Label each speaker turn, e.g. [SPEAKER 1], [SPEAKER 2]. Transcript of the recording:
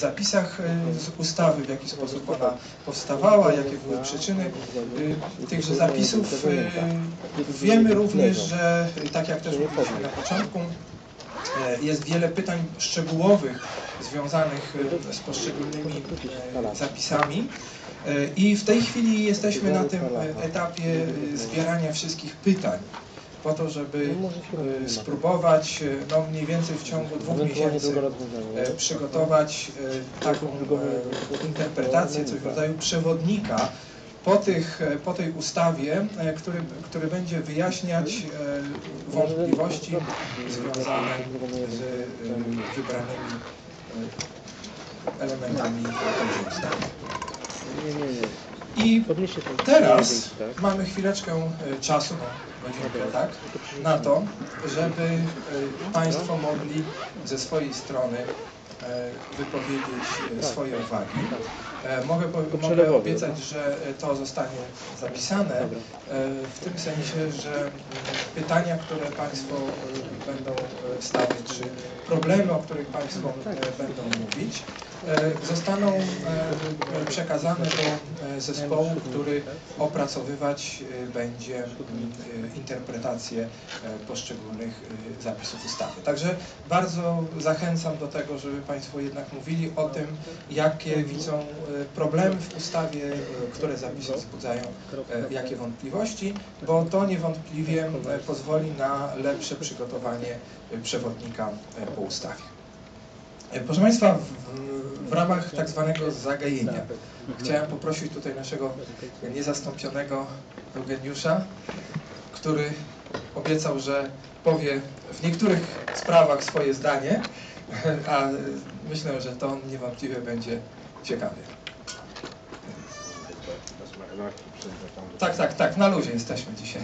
[SPEAKER 1] zapisach y, z ustawy, w jaki sposób ona powstawała, jakie były przyczyny y, tychże zapisów. Y, Wiemy również, że tak jak też mówiliśmy na początku, jest wiele pytań szczegółowych związanych z poszczególnymi zapisami. I w tej chwili jesteśmy na tym etapie zbierania wszystkich pytań po to, żeby e, spróbować e, no, mniej więcej w ciągu dwóch miesięcy e, przygotować e, taką e, interpretację, coś w rodzaju przewodnika po, tych, po tej ustawie, który, który będzie wyjaśniać wątpliwości związane z wybranymi elementami tejże ustawy. I teraz
[SPEAKER 2] tak?
[SPEAKER 1] mamy chwileczkę e, czasu, no, godzinkę, tak, na to, żeby e, Państwo mogli ze swojej strony wypowiedzieć e, swoje uwagi. E, Mogę, mogę obiecać, że e, to zostanie zapisane. E, w tym sensie, że mm, pytania, które Państwo e, będą e, stawiać, czy problemy, o których Państwo e, będą mówić, e, zostaną e, przekazane do e, zespołu, który opracowywać e, będzie e, interpretację e, poszczególnych e, zapisów ustawy. Także bardzo zachęcam do tego, żeby Państwo jednak mówili o tym, jakie widzą e, problemy w ustawie, e, które zapisy wzbudzają e, jakie wątpliwości, bo to niewątpliwie pozwoli na lepsze przygotowanie przewodnika po ustawie. Proszę Państwa, w, w ramach tak zwanego zagajenia chciałem poprosić tutaj naszego niezastąpionego Eugeniusza, który obiecał, że powie w niektórych sprawach swoje zdanie, a myślę, że to niewątpliwie będzie ciekawe. Tak, tak, tak, na luzie jesteśmy dzisiaj.